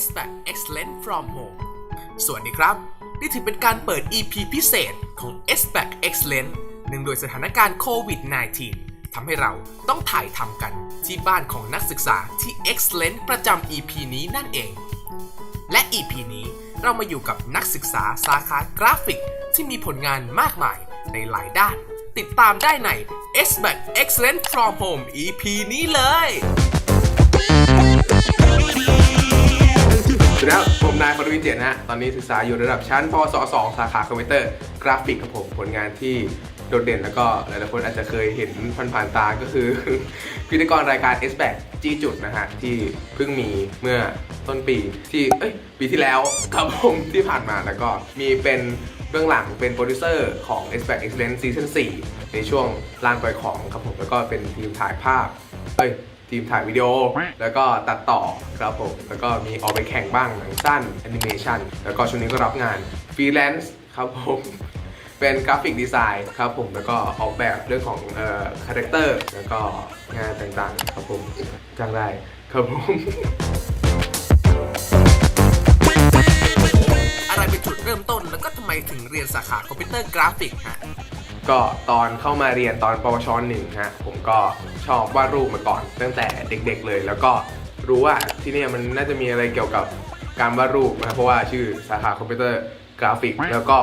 S Back Excellent from Home สวัสดีครับ นี่ถือเป็นการเปิด EP พิเศษของ S Back Excellent เนื่งโดยสถานการณ์โควิด -19 ทำให้เราต้องถ่ายทำกันที่บ้านของนักศึกษาที่ Excellent ประจำ EP นี้นั่นเอง และ EP นี้เรามาอยู่กับนักศึกษาสาขากราฟิกที่มีผลงานมากมายในหลายด้าน ติดตามได้ใน S Back Excellent from Home EP นี้เลย วัสดีครับ ผมนายปรวิเจตนะฮะ ตอนนี้ศึกษาอยู่ระดับชั้นปวส2สาขาคอมพิวเตอร์กราฟิกครับผม ผลงานที่โดดเด่นแล้วก็หลายๆคนอาจจะเคยเห็นผ่านๆตาก็คือ พิธีกรรายการ S b a c จี้จุดนะฮะ ที่เพิ่งมีเมื่อต้นปีที่เอ้ยปีที่แล้วครับผมที่ผ่านมาแล้วก็มีเป็นเบื้องหลังเป็นโปรดิวเซอร์ของ S b a c Excellence Season 4 ในช่วงลานปล่อยของครับผมแล้วก็เป็นทีมถ่ายภาพเอ้ย ทีมถ่ายวิดีโอ แล้วก็ตัดต่อครับผม แล้วก็มีออกไปแข่งบ้างหนังสั้นแอนิเมชันแล้วก็ช่วงนี้ก็รับงานฟรีแลนซ์ครับผมเป็นกราฟิกดีไซน์ครับผมแล้วก็ออกแบบเรื่องของเอ่อคาแรคเตอร์แล้วก็งานต่างๆครับผมจ้างได้ครับผมอะไรเป็นจุดเริ่มต้นแล้วก็ทำไมถึงเรียนสาขาคอมพิวเตอร์กราฟิกฮะ ก็ตอนเข้ามาเรียนตอนปวชหนึ่งฮะผมก็ชอบวาดรูปมาก่อน ตั้งแต่เด็กๆเลย แล้วก็รู้ว่าที่นี่มันน่าจะมีอะไรเกี่ยวกับการวาดรูปนะเพราะว่าชื่อสาขาคอมพิวเตอร์ กราฟิก แล้วก็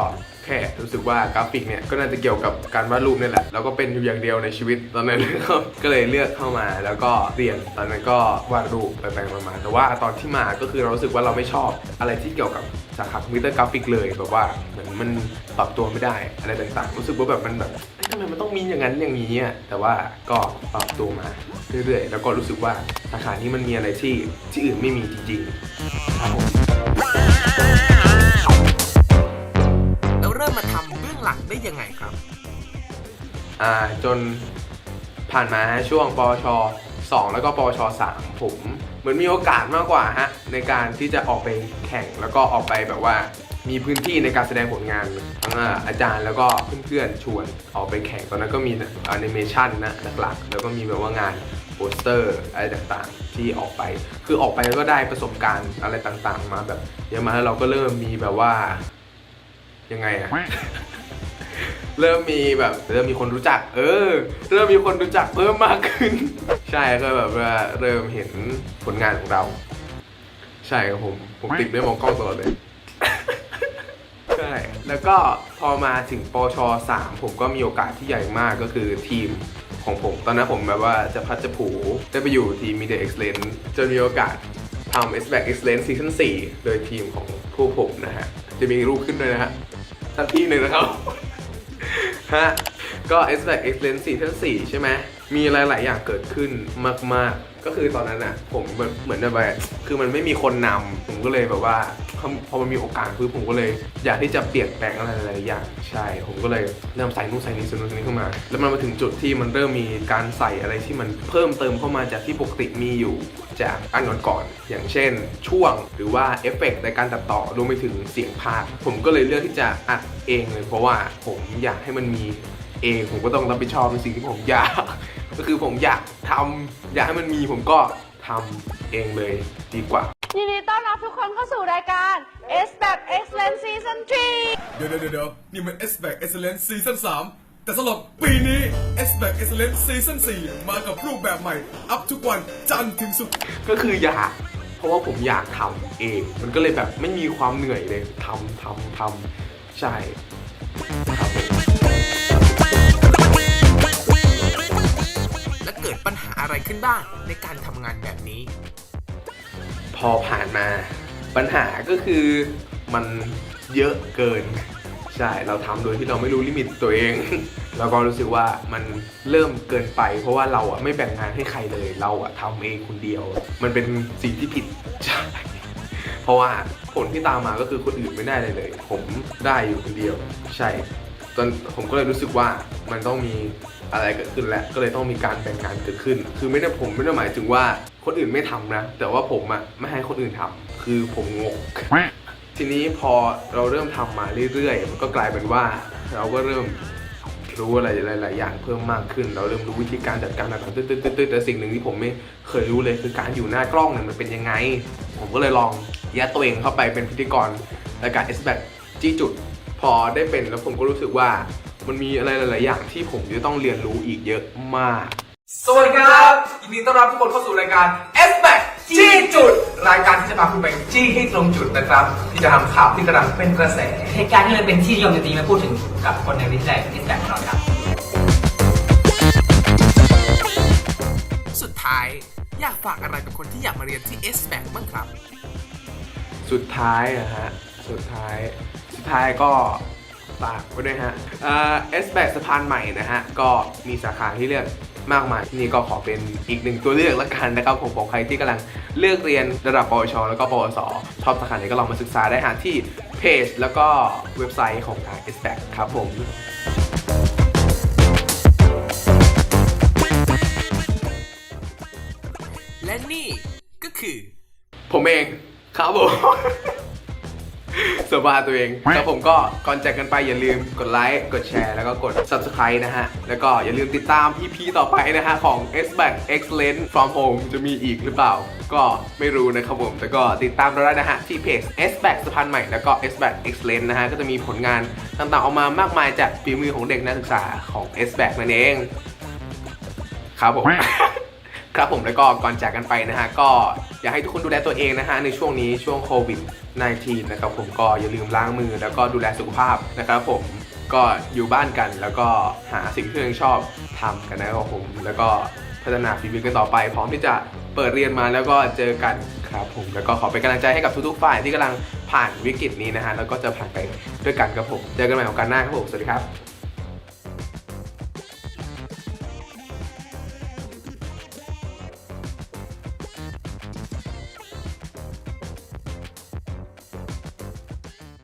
แค่รู้สึกว่ากราฟิกเนี่ยก็น่าจะเกี่ยวกับการวาดรูปนี่แหละ แล้วก็เป็นอยู่อย่างเดียวในชีวิตตอนนั้นก็เลยเลือกเข้ามาแล้วก็เรียนตอนนั้นก็วาดรูปไปๆมาๆแต่ว่าตอนที่มาก็คือเรารู้สึกว่าเราไม่ชอบอะไรที่เกี่ยวกับสาขาคอมพิวเตอร์กราฟิกเลยแบบว่าเหมือนมันปรับตัวไม่ได้อะไรต่างๆ รู้สึกว่าแบบมันแบบทำไมมันต้องมีอย่างนั้นอย่างนี้อะแต่ว่าก็ปรับตัวมาเรื่อยๆ แล้วก็รู้สึกว่าสาขานี้มันมีอะไรที่ที่อื่นไม่มีจริงๆครับผม ยังไงครับ อ่าจนผ่านมาช่วงปวช 2 แล้วก็ปวช 3 ผมเหมือนมีโอกาสมากกว่าฮะในการที่จะออกไปแข่งแล้วก็ออกไปแบบว่ามีพื้นที่ในการแสดงผลงานทั้งอ่าอาจารย์แล้วก็เพื่อนๆชวนออกไปแข่งตอนนั้นก็มีแอนิเมชันนะหลักๆแล้วก็มีแบบว่างานโปสเตอร์อะไรต่างๆ ที่ออกไป คือออกไปแล้วก็ได้ประสบการณ์อะไรต่างๆ มาแบบเยอะมาแล้วเราก็เริ่มมีแบบว่ายังไงอะ เริ่มมีแบบเริ่มมีคนรู้จัก เออ เริ่มมีคนรู้จักเพิ่มมากขึ้น ใช่ก็แบบว่าเริ่มเห็นผลงานของเรา ใช่ครับผมผมติดด้วยมองกล้องตลอดเลยใช่แล้วก็พอมาถึงปช3ผมก็มีโอกาสที่ใหญ่มากก็คือทีมของผม ตอนนั้นผมแบบว่าจะพัดจะผูได้ไปอยู่ทีม Media Excellence จนมีโอกาสทำ S b a c Excellence Season 4 โดยทีมของพวกผมนะฮะ จะมีรูปขึ้นด้วยนะฮะสักที่หนึ่งนะครับ ฮะ ก็ S b a c Excellence Season 4ใช่ไหม มีหลาย ๆ อย่างเกิดขึ้นมาก ๆ ก็คือตอนนั้นอะ ผมเหมือนแบบคือมันไม่มีคนนำผมก็เลยแบบว่า พอมันมีโอกาสคือผมก็เลย อยากที่จะเปลี่ยนแปลงอะไรหลายๆอย่างใช่ ผมก็เลยเริ่มใส่นู่นใส่นี่ใส่นู่นใส่นี่เข้ามา แล้วมันมาถึงจุดที่มันเริ่มมีการใส่อะไรที่มันเพิ่มเติมเข้ามาจากที่ปกติมีอยู่จากอันก่อนๆอย่างเช่น ช่วงหรือว่าเอฟเฟกต์ในการตัดต่อรวมไปถึงเสียงพากผมก็เลยเลือกที่จะอัดเองเลยเพราะว่าผมอยากให้มันมีเองผมก็ต้องรับผิดชอบในสิ่งที่ผมอยาก ก็คือผมอยากทำอยากให้มันมีผมก็ทำเองเลยดีกว่า ยินดีต้อนรับทุกคนเข้าสู่รายการ S แบบ Excellent Season 3 เดี๋ยวเดี๋ยวเดี๋ยวนี่มัน S Back Excellence Season 3 แต่สำหรับปีนี้ S Back Excellence Season 4 มากับรูปแบบใหม่ อัพทุกวันจันทร์ถึงศุกร์ก็คืออยาก เพราะว่าผมอยากทำเอง มันก็เลยแบบไม่มีความเหนื่อยเลยทำทำทำใช่ครับผมและเกิดปัญหาอะไรขึ้นบ้างในการทำงานแบบนี้พ อผ่านมา ปัญหาก็คือมันเยอะเกิน ใช่ เราทำโดยที่เราไม่รู้ลิมิตตัวเอง แล้วก็รู้สึกว่ามันเริ่มเกินไป เพราะว่าเราอะไม่แบ่งงานให้ใครเลย เราอะทำเองคนเดียว มันเป็นสิ่งที่ผิด ใช่ เพราะว่าผลที่ตามมาก็คือคนอื่นไม่ได้เลยเลย ผมได้อยู่คนเดียว ใช่ ตอนผมก็เลยรู้สึกว่ามันต้องมี อะไรเกิดขึ้นแล้วก็เลยต้องมีการแบ่งงานเกิดขึ้น คือไม่ได้ผมไม่ได้หมายถึงว่าคนอื่นไม่ทำนะ แต่ว่าผมอะไม่ให้คนอื่นทำคือผมงงทีนี้พอเราเริ่มทำมาเรื่อยๆมันก็กลายเป็นว่าเราก็เริ่มรู้อะไรหลาย ๆ อย่างเพิ่มมากขึ้น เราเริ่มรู้วิธีการจัดการต่างๆตึ๊ดๆแต่สิ่งหนึ่งที่ผมไม่เคยรู้เลยคือการอยู่หน้ากล้องเนี่ยมันเป็นยังไงผผมก็เลยลองยัดตัวเองเข้าไปเป็นพิธีกรรายการ S b a c จี้จุด พอได้เป็นแล้วผมก็รู้สึกว่า มันมีอะไรหลาย ๆ อย่างที่ผมจะต้องเรียนรู้อีกเยอะมาก สวัสดีครับยินดีต้อนรับทุกคนเข้าสู่รายการ S b a c จี้จุด รายการที่จะพาคุณไปจี้ให้ตรงจุดนะครับที่จะทำข่าวที่กำลังเป็นกระแส เหตุการณ์ที่เลยเป็นที่นิยมจริงๆมาพูดถึงกับคนในวิทยาลัยเอสแบของเราครับ สุดท้ายอยากฝากอะไรกับคนที่อยากมาเรียนที่ S b a c บ้างครับ สุดท้ายอะฮะสุดท้าย สุดท้ายก็ ฝากไว้ด้วยฮะเอ่อ S b a c สะพานใหม่นะฮะ ก็มีสาขาที่เลือกมากมายนี่ก็ขอเป็นอีกหนึ่งตัวเลือกละกันนะครับผมของใครที่กำลังเลือกเรียนระดับปวช แล้วก็ปวสชอบสาขาไหนก็ลองมาศึกษาได้ฮะที่เพจ แล้วก็เว็บไซต์ของทาง S b a c ครับผมและนี่ก็คือ ผมเองครับผม สบายตัวเองแล้วผมก็ก่อนจากกันไปอย่าลืมกดไลค์ กดแชร์ แล้วก็กด subscribe นะฮะ แล้วก็อย่าลืมติดตาม EP ต่อไปนะฮะ ของ S Back Excellent from Home จะมีอีกหรือเปล่า ก็ไม่รู้นะครับผม แต่ก็ติดตามเราได้นะฮะ ที่เพจ S Back สะพานใหม่แล้วก็ S Back Excellent นะฮะ ก็จะมีผลงานต่างๆออกมามากมายจากฝีมือของเด็กนักศึกษาของ S Back นั่นเอง ครับผม ครับผมแล้วก็ก่อนจากกันไปนะฮะก็อยากให้ทุกคนดูแลตัวเองนะฮะในช่วงนี้ช่วงโควิด -19 นะครับผมก็อย่าลืมล้างมือแล้วก็ดูแลสุขภาพนะครับผมก็อยู่บ้านกันแล้วก็หาสิ่งที่ตัวเองชอบทำกันนะครับผมแล้วก็พัฒนาฝีมือกันต่อไป พร้อมที่จะเปิดเรียนมาแล้วก็เจอกันครับผมแล้วก็ขอเป็นกำลังใจให้กับทุกๆฝ่ายที่กำลังผ่านวิกฤตนี้นะฮะแล้วก็จะผ่านไปด้วยกันครับผมเจอกันใหม่ของกันหน้าครับผมสวัสดีครับ